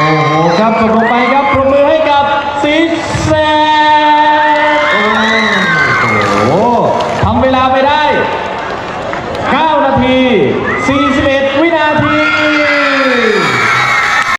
โอ้โหครับตกลงไป